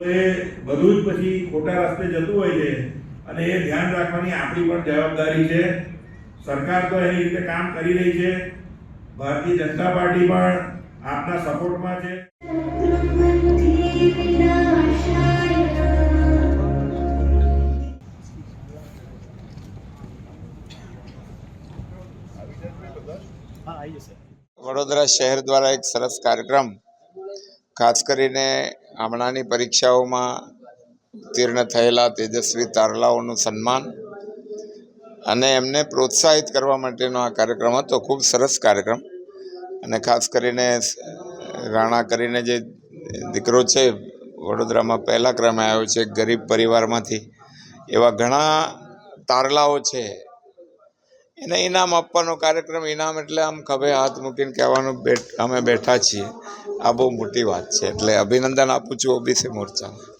એ બધું જ પછી ખોટા રસ્તે જતું હોય છે. અને એ ધ્યાન રાખવાની આપણી પણ જવાબદારી છે. સરકાર તો એની રીતે કામ કરી રહી છે. ભારતીય જનતા પાર્ટી પણ આપના સપોર્ટમાં છે. વડોદરા શહેર દ્વારા એક સરસ કાર્યક્રમ ખાસ કરીને હમણાંની પરીક્ષાઓમાં ઉત્તીર્ણ થયેલા તેજસ્વી તારલાઓનું સન્માન અને એમને પ્રોત્સાહિત કરવા માટેનો આ કાર્યક્રમ હતો, ખૂબ સરસ કાર્યક્રમ. અને ખાસ કરીને રાણા કરીને જે દીકરો છે, વડોદરામાં પહેલા ક્રમે આવ્યો છે, ગરીબ પરિવારમાંથી. એવા ઘણા તારલાઓ છે એને ઇનામ આપવાનો કાર્યક્રમ, ઇનામ એટલે આમ ખભે હાથ મૂકીને કહેવાનું બેઠ અમે બેઠા છીએ. આ બહુ મોટી વાત છે. એટલે અભિનંદન આપું છું ઓબીસી મોરચાને.